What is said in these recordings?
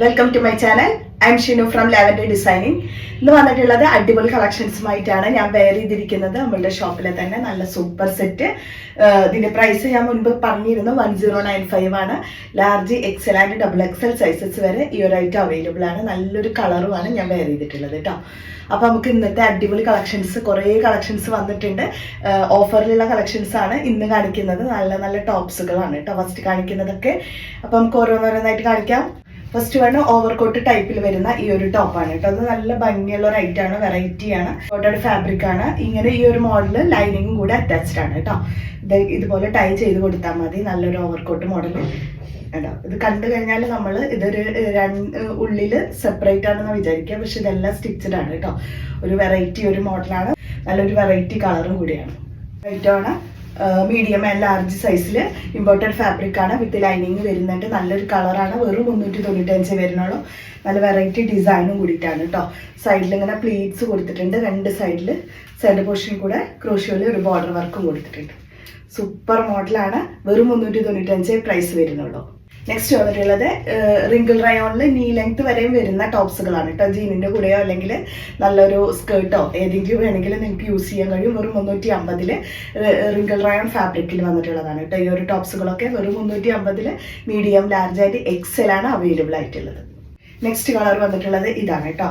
Welcome to my channel I am Shinu from lavender designing ഇന്ന് വന്നിട്ടുള്ളത് അടിപൊളി കളക്ഷൻസുമായിട്ടാണ്. ഞാൻ വെയർ ചെയ്തിരിക്കുന്നത് നമ്മളുടെ ഷോപ്പിലെ തന്നെ. നല്ല സൂപ്പർ സെറ്റ് ഇതിന്റെ പ്രൈസ് ഞാൻ മുൻപ് പറഞ്ഞിരുന്നു. വൺ സീറോ നയൻ ഫൈവ് ആണ്. Large XL and double XL sizes വരെ ഈ ഒരു ഐറ്റം അവൈലബിൾ ആണ്. നല്ലൊരു കളറുമാണ് ഞാൻ വെയർ ചെയ്തിട്ടുള്ളത് കേട്ടോ അപ്പൊ നമുക്ക് ഇന്നത്തെ അടിപൊളി കളക്ഷൻസ് കുറേ കളക്ഷൻസ് വന്നിട്ടുണ്ട്. ഓഫറിലുള്ള കളക്ഷൻസ് ആണ് ഇന്ന് കാണിക്കുന്നത്. നല്ല നല്ല ടോപ്സുകളാണ് കേട്ടോ ഫസ്റ്റ് കാണിക്കുന്നതൊക്കെ. അപ്പൊ നമുക്ക് ഓരോന്നോരോന്നായിട്ട് കാണിക്കാം. ഫസ്റ്റ് വൺ ഓവർ കോട്ട് ടൈപ്പിൽ വരുന്ന ഈ ഒരു ടോപ്പാണ് കേട്ടോ. അത് നല്ല ഭംഗിയുള്ള ഒരു ഐറ്റം ആണ് വെറൈറ്റി ആണ്. കോട്ടഡ് ഫാബ്രിക് ആണ്. ഇങ്ങനെ ഈ ഒരു മോഡൽ ലൈനിങ്ങും കൂടെ അറ്റാച്ച്ഡ് ആണ് കേട്ടോ. ഇത് ഇതുപോലെ ടൈ ചെയ്ത് കൊടുത്താൽ മതി. നല്ലൊരു ഓവർ കോട്ട് മോഡൽ കേട്ടോ ഇത് കണ്ടു കഴിഞ്ഞാൽ നമ്മൾ ഇതൊരു രണ്ട് ഉള്ളിൽ സെപ്പറേറ്റ് ആണെന്ന് വിചാരിക്കുക. പക്ഷെ ഇതെല്ലാം സ്റ്റിച്ചഡ് ആണ് കേട്ടോ. ഒരു വെറൈറ്റി ഒരു മോഡലാണ് നല്ലൊരു വെറൈറ്റി കളറും കൂടിയാണ്. ഐറ്റമാണ് മീഡിയം ആൻഡ് ലാർജ് സൈസിൽ ഇമ്പോർട്ടഡ് ഫാബ്രിക് ആണ്. വിത്ത് ലൈനിങ് വരുന്നുണ്ട്. നല്ലൊരു കളറാണ് വെറും മുന്നൂറ്റി തൊണ്ണൂറ്റഞ്ച് വരുന്നുള്ളൂ നല്ല വെറൈറ്റി ഡിസൈനും കൂടിയിട്ടാണ് കേട്ടോ സൈഡിൽ ഇങ്ങനെ പ്ലീറ്റ്സ് കൊടുത്തിട്ടുണ്ട്. രണ്ട് സൈഡിൽ സൈഡ് പോർഷൻ കൂടെ ക്രോഷ്യോയിൽ ഒരു ബോർഡർ വർക്കും കൊടുത്തിട്ടുണ്ട്. സൂപ്പർ മോഡലാണ് വെറും മുന്നൂറ്റി തൊണ്ണൂറ്റഞ്ച് പ്രൈസ് വരുന്നുള്ളൂ. നെക്സ്റ്റ് വന്നിട്ടുള്ളത് റിങ്കിൾ റയോണിൽ നീ ലെങ്ത് വരെയും വരുന്ന ടോപ്സുകളാണ് കേട്ടോ. ജീനിന്റെ കൂടെയോ അല്ലെങ്കിൽ നല്ലൊരു സ്കേർട്ടോ ഏതെങ്കിലും വേണമെങ്കിൽ നിങ്ങൾക്ക് യൂസ് ചെയ്യാൻ കഴിയും. വെറും മുന്നൂറ്റി അമ്പതിൽ റിങ്കിൾ റയോൺ ഫാബ്രിക്കിൽ വന്നിട്ടുള്ളതാണ് കേട്ടോ. ഈ ഒരു ടോപ്സുകളൊക്കെ വെറും മുന്നൂറ്റി അമ്പതിൽ മീഡിയം ലാർജ് ആയിട്ട് ആണ് അവൈലബിൾ ആയിട്ടുള്ളത്. നെക്സ്റ്റ് കളർ വന്നിട്ടുള്ളത് ഇതാണ് കേട്ടോ.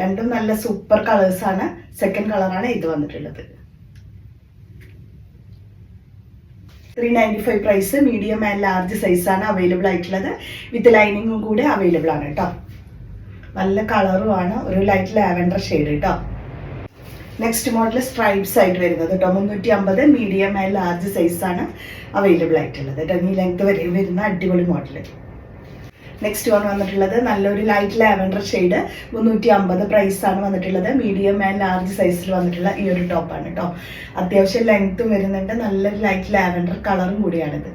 രണ്ടും നല്ല സൂപ്പർ കളേഴ്സാണ് സെക്കൻഡ് കളറാണ് ഇത് വന്നിട്ടുള്ളത്. Three ninety five price medium and large സൈസാണ് അവൈലബിൾ ആയിട്ടുള്ളത്. വിത്ത് ലൈനിങ്ങും കൂടെ അവൈലബിൾ ആണ് കേട്ടോ നല്ല കളറും ആണ് ഒരു ലൈറ്റ് ലാവൻഡർ ഷെയ്ഡ് കേട്ടോ നെക്സ്റ്റ് മോഡൽ സ്ട്രൈപ്സ് ആയിട്ട് വരുന്നത് കേട്ടോ മുന്നൂറ്റി അമ്പത് മീഡിയം ആൻഡ് ലാർജ് സൈസാണ് അവൈലബിൾ ആയിട്ടുള്ളത് കേട്ടോ ഈ ലെങ്ത് വരെ വരുന്ന അടിപൊളി മോഡൽ നെക്സ്റ്റ് വൺ വന്നിട്ടുള്ളത് നല്ലൊരു ലൈറ്റ് ലാവൻഡർ ഷെയ്ഡ് മുന്നൂറ്റി അമ്പത് പ്രൈസ് ആണ് വന്നിട്ടുള്ളത്. മീഡിയം ആൻഡ് ലാർജ് സൈസിൽ വന്നിട്ടുള്ള ഈ ഒരു ടോപ്പാണ് കേട്ടോ അത്യാവശ്യം ലെങ്ത്തും വരുന്നുണ്ട്. നല്ലൊരു ലൈറ്റ് ലാവൻഡർ കളറും കൂടിയാണിത്.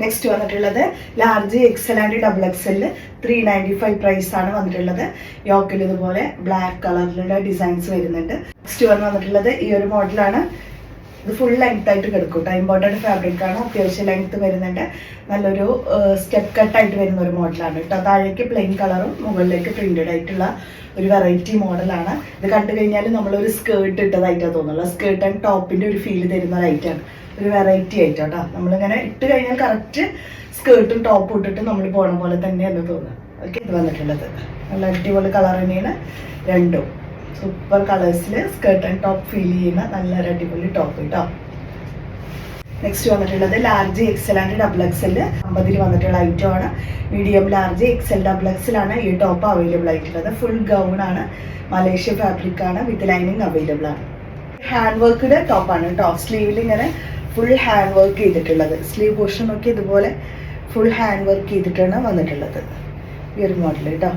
നെക്സ്റ്റ് വന്നിട്ടുള്ളത് ലാർജ് എക്സൽ ആൻഡ് ഡബിൾ എക്സലിൽ ത്രീ നയന്റി ഫൈവ് പ്രൈസ് ആണ് വന്നിട്ടുള്ളത്. യോക്കിൽ ഇതുപോലെ ബ്ലാക്ക് കളറിലുള്ള ഡിസൈൻസ് വരുന്നുണ്ട്. നെക്സ്റ്റ് വൺ വന്നിട്ടുള്ളത് ഈ ഒരു മോഡലാണ് ഇത് ഫുൾ ലെങ്ത് ആയിട്ട് കിടക്കും. ടൈം ഇമ്പോർട്ടന്റ് ഫാബ്രിക് ആണ്. അത്യാവശ്യം ലെങ്ത് വരുന്നുണ്ട്. നല്ലൊരു സ്റ്റെപ്പ് കട്ട് ആയിട്ട് വരുന്ന ഒരു മോഡലാണ് കേട്ടോ. താഴേക്ക് പ്ലെയിൻ കളറും മുകളിലേക്ക് പ്രിന്റഡ് ആയിട്ടുള്ള ഒരു വെറൈറ്റി മോഡലാണ് ഇത് കണ്ടു കഴിഞ്ഞാൽ നമ്മളൊരു സ്കേർട്ട് ഇട്ടതായിട്ടാണ് തോന്നുന്നത്. സ്കേർട്ട് ആൻഡ് ടോപ്പിന്റെ ഒരു ഫീൽ തരുന്ന ലൈറ്റാണ് ഒരു വെറൈറ്റി ആയിട്ട് കേട്ടോ. നമ്മളിങ്ങനെ ഇട്ട് കഴിഞ്ഞാൽ കറക്റ്റ് സ്കേർട്ടും ടോപ്പും ഇട്ടിട്ട് നമ്മൾ പോണ പോലെ തന്നെയാണ് തോന്നുന്നത്. ഓക്കെ ഇത് വന്നിട്ടുള്ളത്. നല്ല അടിപൊളി കളർ തന്നെയാണ്. രണ്ടും. സൂപ്പർ കളേഴ്സിൽ സ്കേർട്ട് ആൻഡ് ടോപ്പ് ഫീൽ ചെയ്യുന്ന നല്ലൊരു അടിപൊളി ടോപ്പ് കേട്ടോ നെക്സ്റ്റ് വന്നിട്ടുള്ളത് large XL and double XL അമ്പതിൽ വന്നിട്ടുള്ള ഐറ്റം ആണ്. Medium large XL double XL ആണ് ഈ ടോപ്പ് അവൈലബിൾ ആയിട്ടുള്ളത്. ഫുൾ ഗൗൺ ആണ്. മലേഷ്യ ഫാബ്രിക് ആണ് വിത്ത് ലൈനിങ് അവൈലബിൾ ആണ്. ഹാൻഡ് വർക്ക്ഡ് ടോപ്പാണ് ടോപ്പ് സ്ലീവിൽ ഇങ്ങനെ ഫുൾ ഹാൻഡ് വർക്ക് ചെയ്തിട്ടുള്ളത്. സ്ലീവ് പോർഷൻ ഒക്കെ ഇതുപോലെ ഫുൾ ഹാൻഡ് വർക്ക് ചെയ്തിട്ടാണ് വന്നിട്ടുള്ളത്. ഈ ഒരു മോഡൽ കേട്ടോ.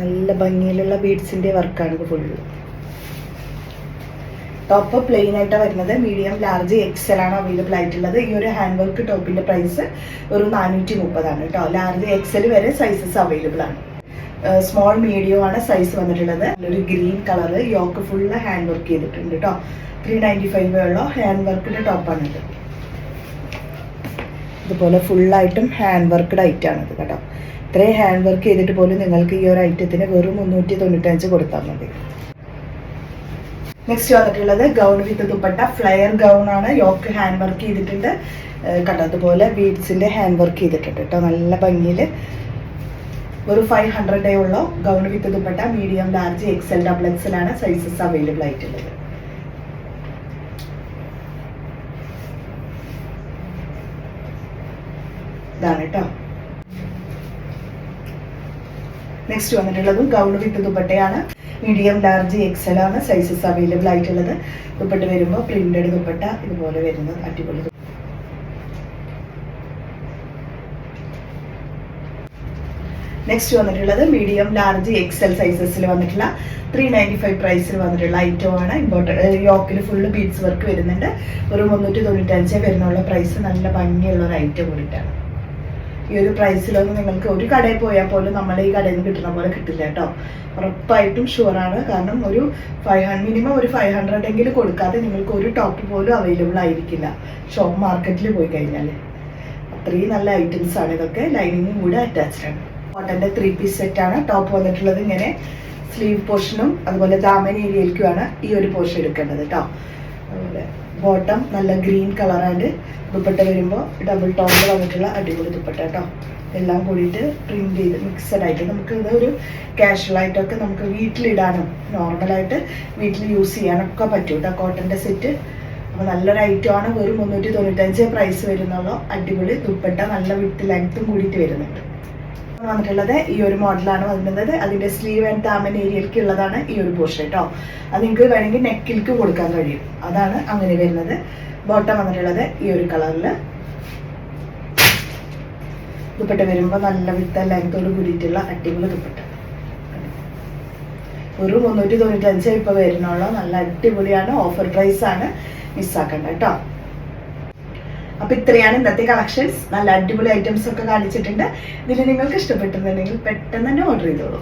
നല്ല ഭംഗിയിലുള്ള ബീഡ്സിന്റെ വർക്കാണ് ഫുള്ള് ടോപ്പ് പ്ലെയിൻ ആയിട്ടാണ് വരുന്നത്. മീഡിയം ലാർജ് എക്സൽ ആണ് അവൈലബിൾ ആയിട്ടുള്ളത്. ഈ ഒരു ഹാൻഡ് വർക്ക് ടോപ്പിന്റെ പ്രൈസ് ഒരു നാനൂറ്റി മുപ്പതാണ് കേട്ടോ. ലാർജ് എക്സൽ വരെ സൈസസ് അവൈലബിൾ ആണ്. സ്മോൾ മീഡിയം ആണ് സൈസ് വന്നിട്ടുള്ളത്. ഒരു green colour yoke full hand work ചെയ്തിട്ടുണ്ട് കേട്ടോ. ത്രീ നയന്റി ഫൈവ് ഉള്ള ഹാൻഡ് വർക്കിന്റെ ടോപ്പാണ് ഇത് ഇതുപോലെ ഫുള്ളായിട്ടും ഹാൻഡ് വർക്ക്ഡ് ഐറ്റാണ് കേട്ടോ. ഇത്രയും ഹാൻഡ് വർക്ക് ചെയ്തിട്ട് പോലും നിങ്ങൾക്ക് ഈ ഒരു ഐറ്റത്തിന് വെറും മുന്നൂറ്റി തൊണ്ണൂറ്റഞ്ച് കൊടുത്താൽ മതി. നെക്സ്റ്റ് വന്നിട്ടുള്ളത് gown with dupatta. Flare gown ആണ്. യോക്ക് ഹാൻഡ് വർക്ക് ചെയ്തിട്ടുണ്ട്. കണ്ടതുപോലെ കണ്ടോ? ബീഡ്സിന്റെ ഹാൻഡ് വർക്ക് ചെയ്തിട്ടുണ്ട് കേട്ടോ. നല്ല ഭംഗിയിൽ ഒരു ഫൈവ് ഹൺഡ്രഡ് ഡേ ഉള്ള gown with dupatta. Medium large XL double ആണ് സൈസസ് അവൈലബിൾ ആയിട്ടുള്ളത്. ഇതാണ് കേട്ടോ. നെക്സ്റ്റ് വന്നിട്ടുള്ളത് ഗൗൺ വിത്ത് ദുപ്പട്ടയാണ്. മീഡിയം ലാർജ് എക്സൽ ആണ് സൈസസ് അവൈലബിൾ ആയിട്ടുള്ളത്. ദുപ്പട്ട വരുമ്പോൾ പ്രിന്റഡ് ദുപ്പട്ട ഇതുപോലെ വരുന്നത് അടിപൊളി നെക്സ്റ്റ് വന്നിട്ടുള്ളത് മീഡിയം ലാർജ് എക്സൽ സൈസസിൽ വന്നിട്ടുള്ള ത്രീ നയന്റി ഫൈവ് പ്രൈസിൽ വന്നിട്ടുള്ള ഐറ്റം ആണ്. ഇമ്പോർട്ടന്റ് യോക്കിൽ ഫുള്ള് ബീഡ്സ് വർക്ക് വരുന്നുണ്ട്. ഒരു മുന്നൂറ്റി തൊണ്ണൂറ്റഞ്ചേ വരുന്നുള്ള. പ്രൈസ് നല്ല ഭംഗിയുള്ള ഒരു ഐറ്റം കൂടിയിട്ടാണ്. ഈ ഒരു പ്രൈസിലൊന്നും നിങ്ങൾക്ക് ഒരു കടയിൽ പോയാൽ പോലും നമ്മളെ ഈ കടയിൽ നിന്ന് കിട്ടുന്ന പോലെ കിട്ടില്ല കേട്ടോ. ഉറപ്പായിട്ടും ഷുവറാണ് കാരണം ഒരു ഫൈവ് ഹൺഡ്രഡ് മിനിമം ഒരു ഫൈവ് ഹൺഡ്രഡ് എങ്കിലും കൊടുക്കാതെ നിങ്ങൾക്ക് ഒരു ടോപ്പ് പോലും അവൈലബിൾ ആയിരിക്കില്ല. ഷോപ്പ് മാർക്കറ്റിൽ പോയി കഴിഞ്ഞാൽ. അത്രയും നല്ല ഐറ്റംസ് ആണ്. ഇതൊക്കെ ലൈനിങ്ങും കൂടെ അറ്റാച്ച്ഡ് ആണ്. കോട്ടന്റെ ത്രീ പീസ് സെറ്റാണ് ടോപ്പ് വന്നിട്ടുള്ളത് ഇങ്ങനെ സ്ലീവ് പോർഷനും അതുപോലെ ദാമൻ ഏരിയയിലേക്കുമാണ് ഈ ഒരു പോർഷൻ എടുക്കേണ്ടത് കേട്ടോ. അതുപോലെ ബോട്ടം നല്ല ഗ്രീൻ കളറായിട്ട് ദുപ്പട്ട വരുമ്പോൾ ഡബിൾ ടോണിൽ വന്നിട്ടുള്ള അടിപൊളി ദുപ്പട്ട കേട്ടോ എല്ലാം കൂടിയിട്ട് പ്രിന്റ് ചെയ്ത് മിക്സഡ് ആയിട്ട് നമുക്ക് ഇത് ഒരു കാഷ്വൽ ആയിട്ടൊക്കെ നമുക്ക് വീട്ടിലിടാനും നോർമലായിട്ട് വീട്ടിൽ യൂസ് ചെയ്യാനൊക്കെ പറ്റും കേട്ടോ കോട്ടന്റെ സെറ്റ് അപ്പോൾ നല്ലൊരു ഐറ്റം ആണ്. വെറും മുന്നൂറ്റി തൊണ്ണൂറ്റഞ്ച് പ്രൈസ് വരുന്നുള്ളൂ അടിപൊളി ദുപ്പട്ട. നല്ല വിട്ട് ലെങ്ത്തും കൂടിയിട്ട് വരുന്നുണ്ട്. വന്നിട്ടുള്ളത് ഈ ഒരു മോഡലാണ് വന്നിട്ടുള്ളത്. അതിന്റെ സ്ലീവ് ആൻഡ് താമൻ ഏരിയയിലേക്ക് ഉള്ളതാണ് ഈ ഒരു പോർഷൻ കേട്ടോ അത് നിങ്ങൾക്ക് വേണമെങ്കിൽ നെക്കിൽക്ക് കൊടുക്കാൻ കഴിയും. അതാണ് അങ്ങനെ വരുന്നത്. ബോട്ടം വന്നിട്ടുള്ളത് ഈ ഒരു കളറിൽ ദുപ്പട്ട വരുമ്പോൾ നല്ല വിത്ത ലെങ്തോട് കൂടിയിട്ടുള്ള അടിപൊളി ദുപ്പട്ട. ഒരു മുന്നൂറ്റി തൊണ്ണൂറ്റഞ്ച് ഇപ്പൊ വരുന്നുള്ളൂ. നല്ല അടിപൊളിയാണ്. ഓഫർ പ്രൈസ് ആണ്. മിസ്സാക്കണ്ട കേട്ടോ അപ്പൊ ഇത്രയാണ് ഇന്നത്തെ കളക്ഷൻസ്. നല്ല അടിപൊളി ഐറ്റംസ് ഒക്കെ കാണിച്ചിട്ടുണ്ട്. ഇതിൽ നിങ്ങൾക്ക് ഇഷ്ടപ്പെട്ടിട്ടുണ്ടെങ്കിൽ പെട്ടെന്ന് തന്നെ ഓർഡർ ചെയ്തോളൂ.